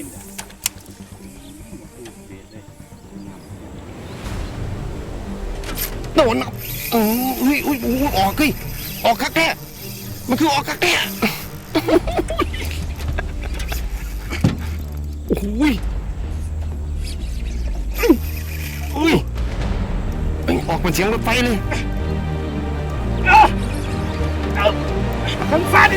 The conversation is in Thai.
นิ่มนะโดนอืออุ้ยอุ้ยอุ้ยออกกิ้ยออกคักแก่มันคือออกคักแก่โอ้ยอุ้ยออกมนเสียงรถไฟเลยเอาผมฟาดิ